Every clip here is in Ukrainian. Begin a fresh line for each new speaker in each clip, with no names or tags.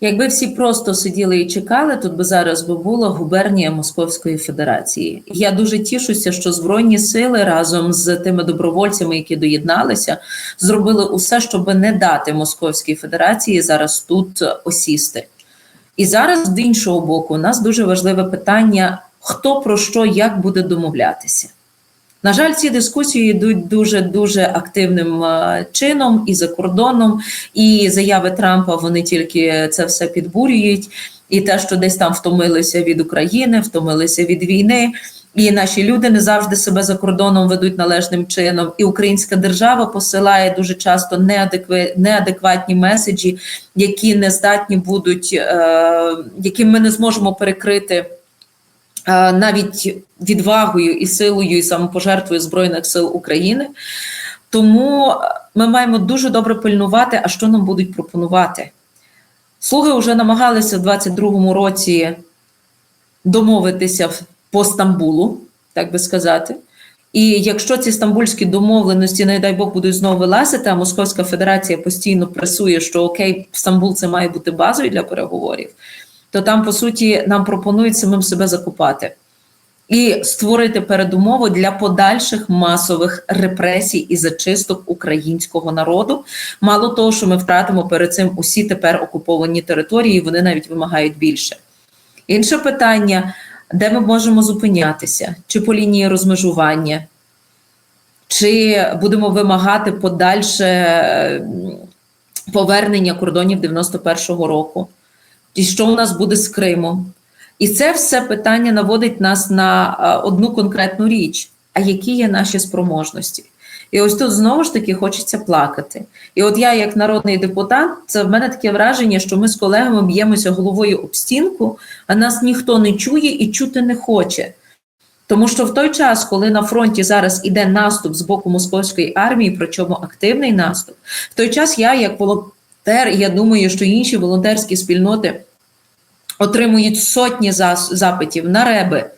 Якби всі просто сиділи і чекали, тут би зараз би була губернія Московської Федерації. Я дуже тішуся, що збройні сили разом з тими добровольцями, які доєдналися, зробили усе, щоб не дати Московській Федерації зараз тут осісти. І зараз з іншого боку, у нас дуже важливе питання: хто про що як буде домовлятися. На жаль, ці дискусії йдуть дуже дуже активним е, чином і за кордоном, і заяви Трампа вони тільки це все підбурюють. І те, що десь там втомилися від України, втомилися від війни, і наші люди не завжди себе за кордоном ведуть належним чином. І українська держава посилає дуже часто неадеква- неадекватні меседжі, які не здатні будуть, е, які ми не зможемо перекрити. Е, навіть відвагою і силою і самопожертвою Збройних сил України. Тому ми маємо дуже добре пильнувати, а що нам будуть пропонувати. Слуги вже намагалися в 22-му році домовитися по Стамбулу, так би сказати. І якщо ці стамбульські домовленості, не дай Бог, будуть знову вилазити, а Московська Федерація постійно пресує, що окей, Стамбул це має бути базою для переговорів то там, по суті, нам пропонують самим себе закупати і створити передумови для подальших масових репресій і зачисток українського народу. Мало того, що ми втратимо перед цим усі тепер окуповані території, вони навіть вимагають більше. Інше питання: де ми можемо зупинятися, чи по лінії розмежування, чи будемо вимагати подальше повернення кордонів 91-го року і що у нас буде з Кримом. І це все питання наводить нас на одну конкретну річ: а які є наші спроможності? І ось тут знову ж таки хочеться плакати. І от я, як народний депутат, це в мене таке враження, що ми з колегами б'ємося головою об стінку, а нас ніхто не чує і чути не хоче. Тому що в той час, коли на фронті зараз іде наступ з боку московської армії, причому активний наступ, в той час я, як волонтер, я думаю, що інші волонтерські спільноти отримують сотні запитів на реби,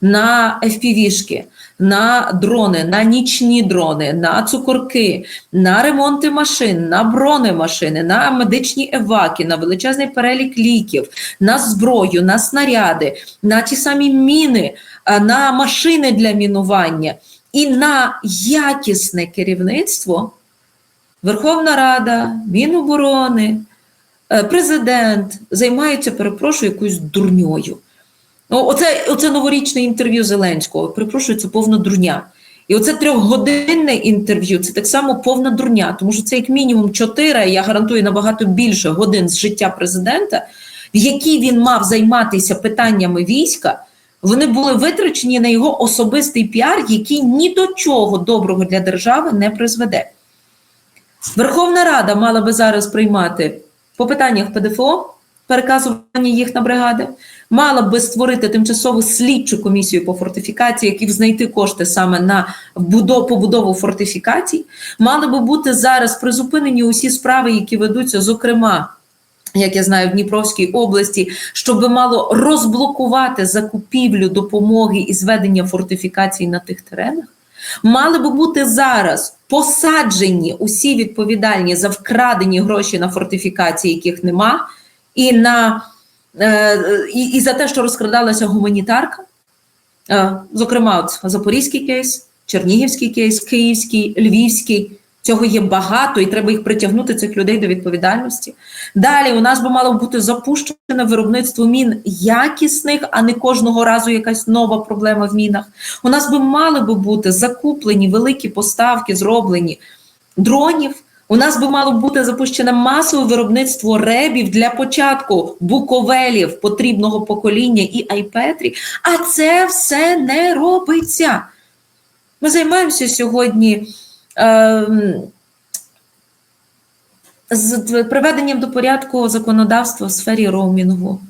на FPV-шки, на дрони, на нічні дрони, на цукорки, на ремонти машин, на бронемашини, на медичні еваки, на величезний перелік ліків, на зброю, на снаряди, на ті самі міни, на машини для мінування і на якісне керівництво. Верховна Рада, Міноборони, президент займаються, перепрошую, якоюсь дурньою. Ну, оце, оце новорічне інтерв'ю Зеленського. Перепрошую, це повна дурня. І оце трьохгодинне інтерв'ю це так само повна дурня, тому що це як мінімум чотири, я гарантую набагато більше годин з життя президента, в які він мав займатися питаннями війська. Вони були витрачені на його особистий піар, який ні до чого доброго для держави не призведе. Верховна Рада мала би зараз приймати по питаннях ПДФО, переказування їх на бригади, мала би створити тимчасову слідчу комісію по фортифікації, які знайти кошти саме на побудову фортифікацій. Мали би бути зараз призупинені усі справи, які ведуться, зокрема. Як я знаю, в Дніпровській області, щоб мало розблокувати закупівлю допомоги і зведення фортифікацій на тих теренах, мали би бути зараз посаджені усі відповідальні за вкрадені гроші на фортифікації, яких нема, і на е, і, і за те, що розкрадалася гуманітарка. Е, зокрема, от Запорізький кейс, Чернігівський кейс, Київський, Львівський. Цього є багато, і треба їх притягнути цих людей до відповідальності. Далі у нас би мало бути запущене виробництво мін якісних, а не кожного разу якась нова проблема в мінах. У нас би мали би бути закуплені великі поставки, зроблені дронів. У нас би мало бути запущене масове виробництво ребів для початку буковелів потрібного покоління і айпетрі. А це все не робиться. Ми займаємося сьогодні. Ем, з приведенням до порядку законодавства в сфері роумінгу.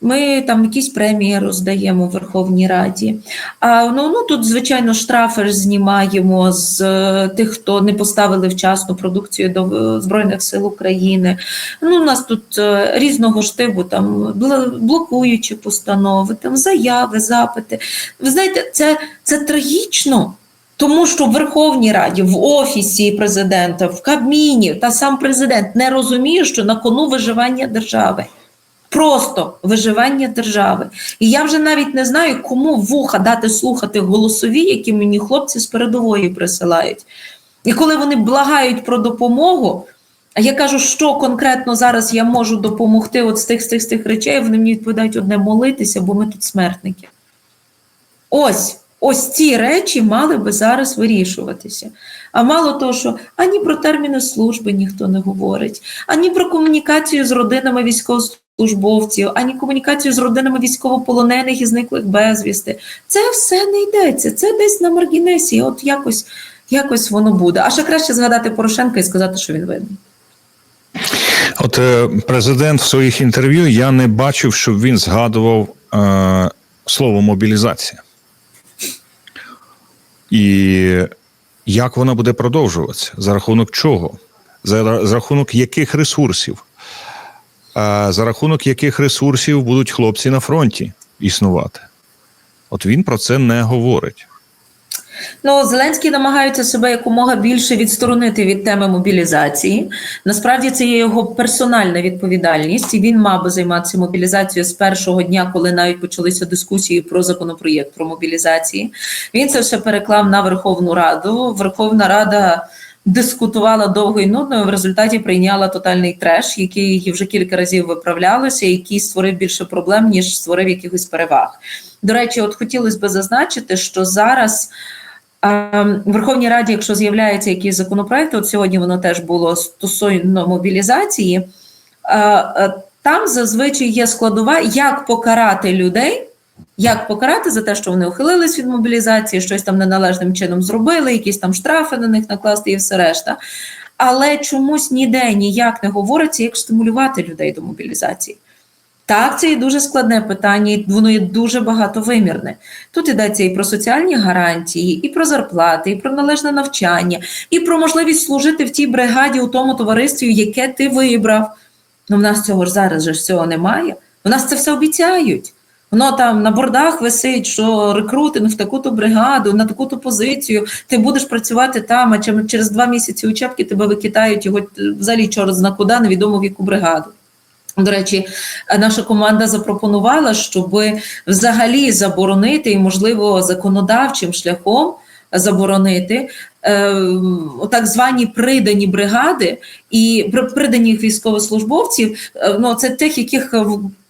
Ми там якісь премії роздаємо в Верховній Раді. А ну, ну тут, звичайно, штрафи знімаємо з е, тих, хто не поставили вчасну продукцію до Збройних сил України. Ну, у нас тут е, різного штибу там блокуючі постанови, там заяви, запити. Ви знаєте, це, це трагічно. Тому що в Верховній Раді, в офісі президента, в Кабміні та сам президент не розуміє, що на кону виживання держави. Просто виживання держави. І я вже навіть не знаю, кому вуха дати слухати голосові, які мені хлопці з передової присилають. І коли вони благають про допомогу, а я кажу, що конкретно зараз я можу допомогти от з тих з тих, з тих речей, вони мені відповідають одне молитися, бо ми тут смертники. Ось. Ось ці речі мали би зараз вирішуватися. А мало того, що ані про терміни служби ніхто не говорить, ані про комунікацію з родинами військовослужбовців, ані комунікацію з родинами військовополонених і зниклих безвісти. Це все не йдеться. Це десь на маргінесі. От якось, якось воно буде. А ще краще згадати Порошенка і сказати, що він винний.
От е, президент в своїх інтерв'ю я не бачив, щоб він згадував е, слово мобілізація. І як вона буде продовжуватися? За рахунок чого? За, рахунок яких ресурсів? За рахунок яких ресурсів будуть хлопці на фронті існувати? От він про це не говорить.
Ну, Зеленський намагається себе якомога більше відсторонити від теми мобілізації. Насправді це є його персональна відповідальність, і він мав би займатися мобілізацією з першого дня, коли навіть почалися дискусії про законопроєкт про мобілізації. Він це все переклав на Верховну Раду. Верховна Рада. Дискутувала довго і нудно, і в результаті прийняла тотальний треш, який вже кілька разів виправлялося, який створив більше проблем, ніж створив якихось переваг. До речі, от хотілося б зазначити, що зараз в Верховній Раді, якщо з'являється якийсь законопроект, от сьогодні воно теж було стосовно мобілізації, там зазвичай є складова, як покарати людей. Як покарати за те, що вони ухилились від мобілізації, щось там неналежним чином зробили, якісь там штрафи на них накласти і все решта. Але чомусь ніде ніяк не говориться, як стимулювати людей до мобілізації. Так, це і дуже складне питання, і воно є дуже багатовимірне. Тут йдеться і про соціальні гарантії, і про зарплати, і про належне навчання, і про можливість служити в тій бригаді у тому товаристві, яке ти вибрав. Ну, в нас цього ж зараз же всього немає. У нас це все обіцяють. Воно там на бордах висить, що рекрутинг в таку-то бригаду, на таку-то позицію, ти будеш працювати там, а через два місяці учебки тебе викидають його взагалі чорт зна невідомо в яку бригаду. До речі, наша команда запропонувала, щоб взагалі заборонити і, можливо, законодавчим шляхом заборонити е, так звані придані бригади і приданих військовослужбовців. Е, ну це тих, яких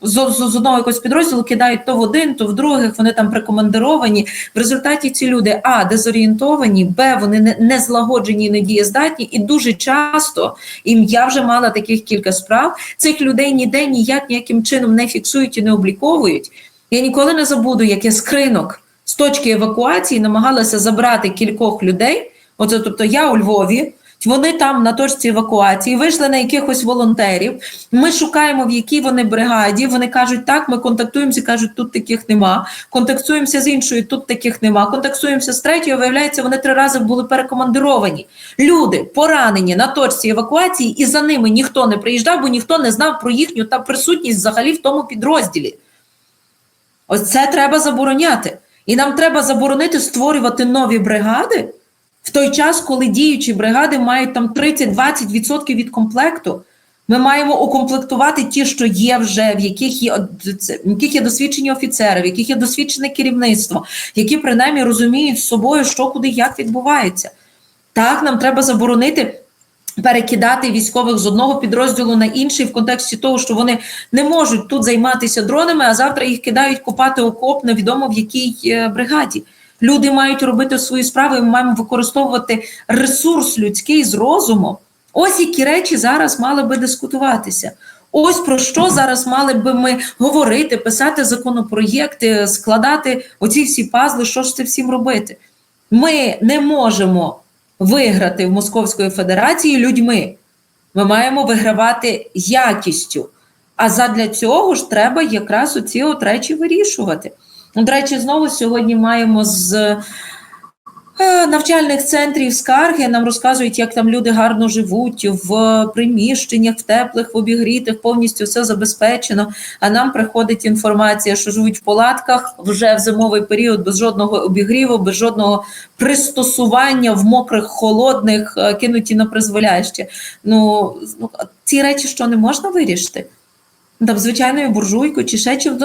з, одного якогось підрозділу кидають то в один, то в других. Вони там прикомандировані. В результаті ці люди а дезорієнтовані, б вони не, не злагоджені, не дієздатні, і дуже часто і я вже мала таких кілька справ. Цих людей ніде ніяк ніяким чином не фіксують і не обліковують. Я ніколи не забуду, як я скринок з точки евакуації намагалася забрати кількох людей. Оце, тобто, я у Львові, вони там на точці евакуації вийшли на якихось волонтерів. Ми шукаємо, в якій вони бригаді. Вони кажуть, так, ми контактуємося, кажуть, тут таких нема. Контактуємося з іншою, тут таких нема. Контактуємося з третьою. Виявляється, вони три рази були перекомандировані. Люди поранені на точці евакуації, і за ними ніхто не приїжджав, бо ніхто не знав про їхню та присутність взагалі в тому підрозділі. Ось це треба забороняти. І нам треба заборонити створювати нові бригади в той час, коли діючі бригади мають там 30-20% від комплекту. Ми маємо укомплектувати ті, що є вже, в яких є в яких є досвідчені офіцери, в яких є досвідчене керівництво, які принаймні розуміють з собою, що куди як відбувається. Так, нам треба заборонити перекидати військових з одного підрозділу на інший в контексті того, що вони не можуть тут займатися дронами, а завтра їх кидають купати окоп, невідомо в якій е, бригаді. Люди мають робити свої справи. Ми маємо використовувати ресурс людський з розумом. Ось які речі зараз мали би дискутуватися. Ось про що зараз мали би ми говорити, писати законопроєкти, складати оці всі пазли, що ж це всім робити. Ми не можемо виграти в Московської Федерації людьми. Ми маємо вигравати якістю. А задля цього ж треба якраз оці от речі вирішувати. До речі, знову сьогодні маємо з навчальних центрів скарги нам розказують, як там люди гарно живуть в приміщеннях, в теплих, в обігрітих, повністю все забезпечено. А нам приходить інформація, що живуть в палатках вже в зимовий період без жодного обігріву, без жодного пристосування в мокрих, холодних, е, кинуті на призволяще. Ну ну, ці речі що не можна вирішити? Там звичайною буржуйкою чи ще чим.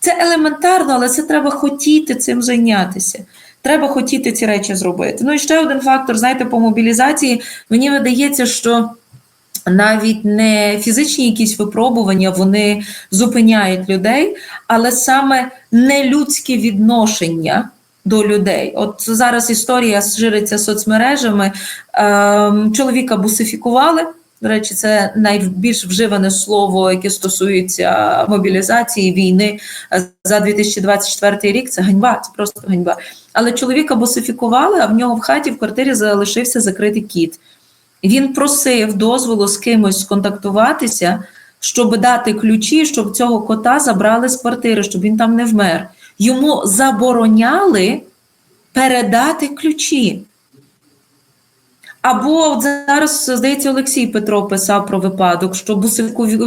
Це елементарно, але це треба хотіти цим зайнятися. Треба хотіти ці речі зробити. Ну і ще один фактор, знаєте, по мобілізації мені видається, що навіть не фізичні якісь випробування вони зупиняють людей, але саме нелюдське відношення до людей. От зараз історія шириться соцмережами. Ем, чоловіка бусифікували. До речі, це найбільш вживане слово, яке стосується мобілізації війни е, за 2024 рік. Це ганьба, це просто ганьба. Але чоловіка босифікували, а в нього в хаті в квартирі залишився закритий кіт. Він просив дозволу з кимось сконтактуватися, щоб дати ключі, щоб цього кота забрали з квартири, щоб він там не вмер. Йому забороняли передати ключі. Або от зараз, здається, Олексій Петро писав про випадок, що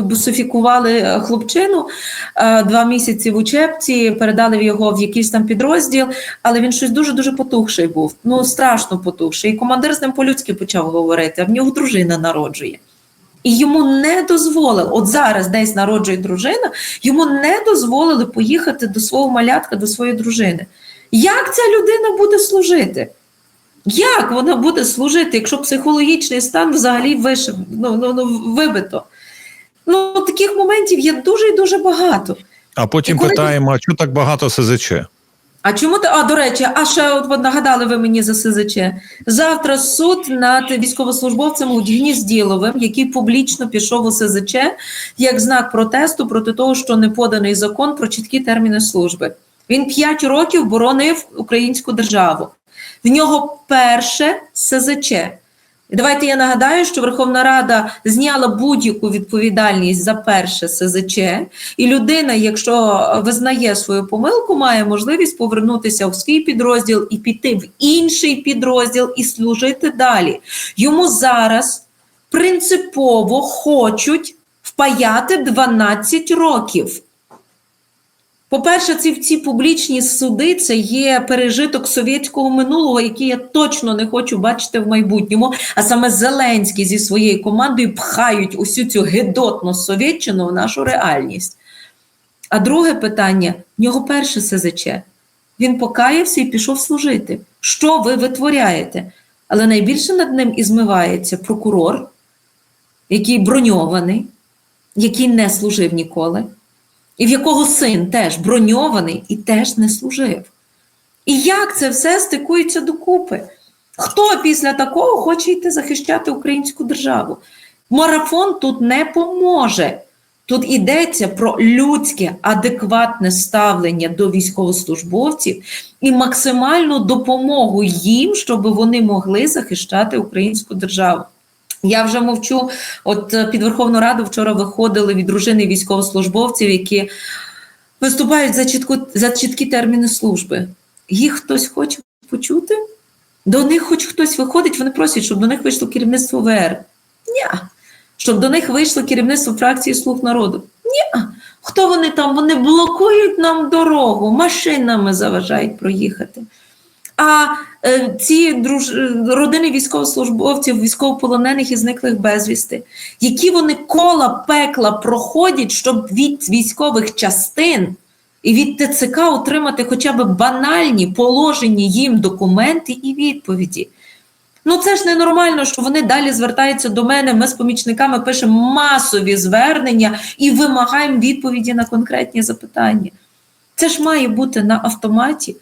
бусифікували е, хлопчину е, два місяці в учебці, передали його в якийсь там підрозділ, але він щось дуже-дуже потухший був. Ну, страшно потухший. І командир з ним по-людськи почав говорити, а в нього дружина народжує. І йому не дозволили, от зараз десь народжує дружина, йому не дозволили поїхати до свого малятка, до своєї дружини. Як ця людина буде служити? Як вона буде служити, якщо психологічний стан взагалі вишив, ну, ну, ну, вибито? Ну, таких моментів є дуже і дуже багато.
А потім
коли-
питаємо: а чому так багато СЗЧ?
А чому ти? А до речі, а ще от ви нагадали ви мені за СЗЧ. Завтра суд над військовослужбовцем Гнізділовим, який публічно пішов у СЗЧ як знак протесту проти того, що не поданий закон про чіткі терміни служби. Він п'ять років боронив українську державу. В нього перше СЗЧ. Давайте я нагадаю, що Верховна Рада зняла будь-яку відповідальність за перше СЗЧ, і людина, якщо визнає свою помилку, має можливість повернутися в свій підрозділ і піти в інший підрозділ і служити далі. Йому зараз принципово хочуть впаяти 12 років. По-перше, ці ці публічні суди це є пережиток совєтського минулого, який я точно не хочу бачити в майбутньому. А саме Зеленський зі своєю командою пхають усю цю гидотну совєтчину в нашу реальність. А друге питання: в нього перше СЗЧ. Він покаявся і пішов служити. Що ви витворяєте? Але найбільше над ним і змивається прокурор, який броньований, який не служив ніколи і в якого син теж броньований і теж не служив. І як це все стикується докупи? Хто після такого хоче йти захищати українську державу? Марафон тут не поможе. Тут йдеться про людське адекватне ставлення до військовослужбовців і максимальну допомогу їм, щоб вони могли захищати українську державу. Я вже мовчу. От е, під Верховну Раду вчора виходили від дружини військовослужбовців, які виступають за чітку за чіткі терміни служби. Їх хтось хоче почути? До них хоч хтось виходить, вони просять, щоб до них вийшло керівництво ВР. Ні. Щоб до них вийшло керівництво фракції Слуг народу. Ні. Хто вони там? Вони блокують нам дорогу, машинами заважають проїхати. А е, ці друж... родини військовослужбовців, військовополонених і зниклих безвісти, які вони кола пекла проходять, щоб від військових частин і від ТЦК отримати хоча б банальні положені їм документи і відповіді. Ну це ж ненормально, що вони далі звертаються до мене. Ми з помічниками пишемо масові звернення і вимагаємо відповіді на конкретні запитання. Це ж має бути на автоматі.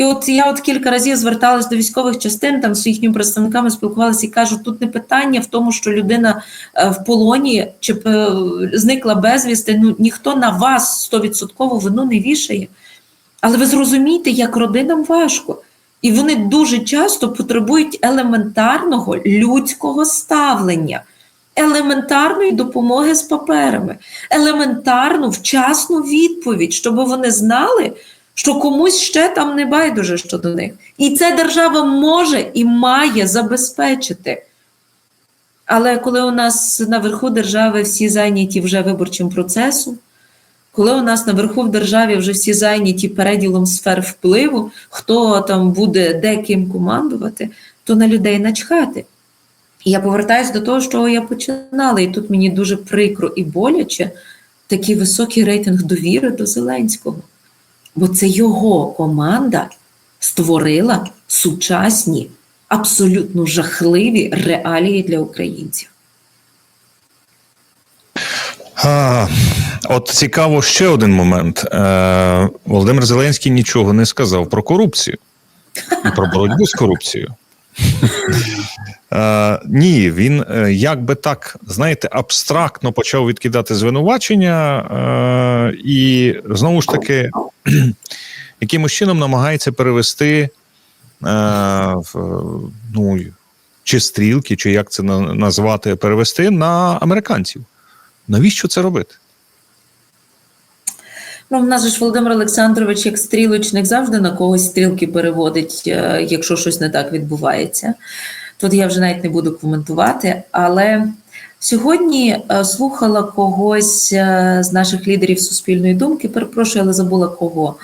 І от я от кілька разів зверталась до військових частин, там з їхніми представниками спілкувалася і кажу, тут не питання в тому, що людина е, в полоні чи е, зникла безвісти. Ну ніхто на вас стовідсотково вину не вішає. Але ви зрозумієте, як родинам важко. І вони дуже часто потребують елементарного людського ставлення, елементарної допомоги з паперами, елементарну вчасну відповідь, щоб вони знали, що комусь ще там не байдуже щодо них. І це держава може і має забезпечити. Але коли у нас наверху держави всі зайняті вже виборчим процесом, коли у нас наверху в державі вже всі зайняті переділом сфер впливу, хто там буде де ким командувати, то на людей начхати. І я повертаюся до того, що я починала, і тут мені дуже прикро і боляче такий високий рейтинг довіри до Зеленського. Бо це його команда створила сучасні, абсолютно жахливі реалії для українців.
А, от цікаво ще один момент. Е, Володимир Зеленський нічого не сказав про корупцію і про боротьбу з корупцією. Е, ні, він е, як би так, знаєте, абстрактно почав відкидати звинувачення, е, і знову ж таки, якимось чином намагається перевести в, ну, чи стрілки, чи як це на- назвати, перевести на американців. Навіщо це робити?
Ну, в нас ж Володимир Олександрович, як стрілочник, завжди на когось стрілки переводить, якщо щось не так відбувається. Тут я вже навіть не буду коментувати, але сьогодні е, слухала когось е, з наших лідерів суспільної думки, перепрошую, але забула кого.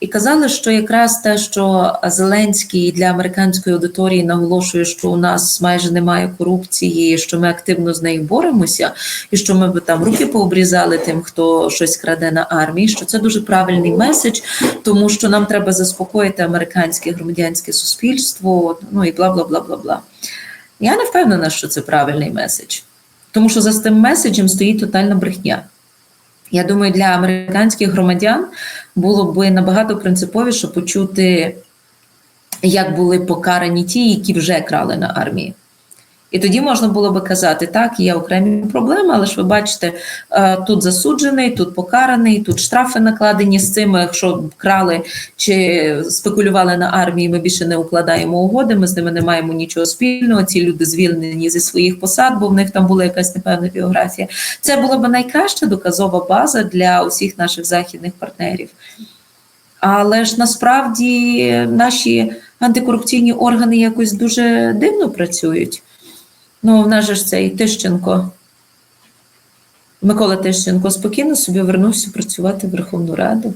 І казали, що якраз те, що Зеленський для американської аудиторії наголошує, що у нас майже немає корупції, що ми активно з нею боремося, і що ми би там руки пообрізали тим, хто щось краде на армії. Що це дуже правильний меседж, тому що нам треба заспокоїти американське громадянське суспільство, ну і бла бла бла бла бла. Я не впевнена, що це правильний меседж, тому що за цим меседжем стоїть тотальна брехня. Я думаю, для американських громадян було б набагато принциповіше почути, як були покарані ті, які вже крали на армії. І тоді можна було би казати, так, є окремі проблеми, але ж ви бачите, е, тут засуджений, тут покараний, тут штрафи накладені з цими, якщо крали чи спекулювали на армії, ми більше не укладаємо угоди, ми з ними не маємо нічого спільного. Ці люди звільнені зі своїх посад, бо в них там була якась непевна біографія. Це була б найкраща доказова база для усіх наших західних партнерів. Але ж насправді наші антикорупційні органи якось дуже дивно працюють. Ну, в нас же ж цей Тищенко, Микола Тищенко спокійно собі вернувся працювати в Верховну Раду.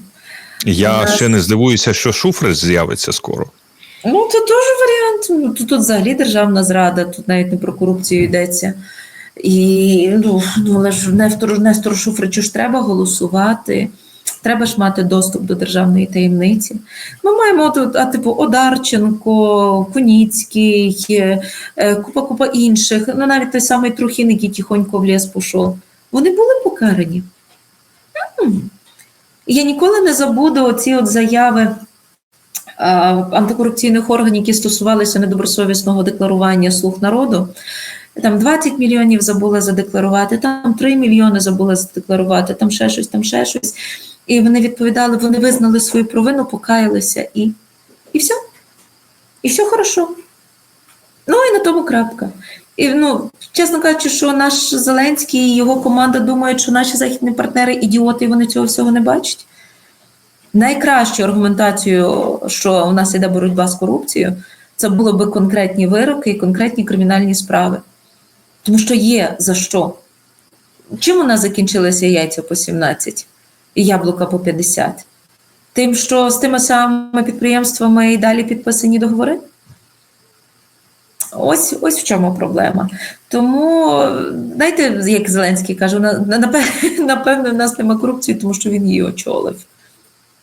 Я
нас-
ще не здивуюся, що Шуфрич з'явиться скоро.
Ну, це теж варіант. Ну, Тут, тут взагалі державна зрада, тут навіть не про корупцію йдеться. І ну, ну але ж Нестору Шуфричу ж треба голосувати. Треба ж мати доступ до державної таємниці. Ми маємо тут, а типу Одарченко, Куніцький, е, е, купа купа інших. Ну навіть той самий Трухін, який тихонько в ліс пішов. Вони були покарані. Я ніколи не забуду оці от заяви антикорупційних органів, які стосувалися недобросовісного декларування слуг народу. Там 20 мільйонів забула задекларувати, там 3 мільйони забула задекларувати, там ще щось, там ще щось. І вони відповідали, вони визнали свою провину, покаялися і, і все. І все хорошо. Ну і на тому крапка. І ну, чесно кажучи, що наш Зеленський і його команда думають, що наші західні партнери ідіоти, і вони цього всього не бачать. Найкращою аргументацією, що у нас йде боротьба з корупцією, це були би конкретні вироки і конкретні кримінальні справи. Тому що є за що. Чим у нас закінчилися яйця по 17 і яблука по 50? Тим, що з тими самими підприємствами і далі підписані договори? Ось ось в чому проблема. Тому, знаєте, як Зеленський каже, на- на- напевно, напевно, в нас немає корупції, тому що він її очолив.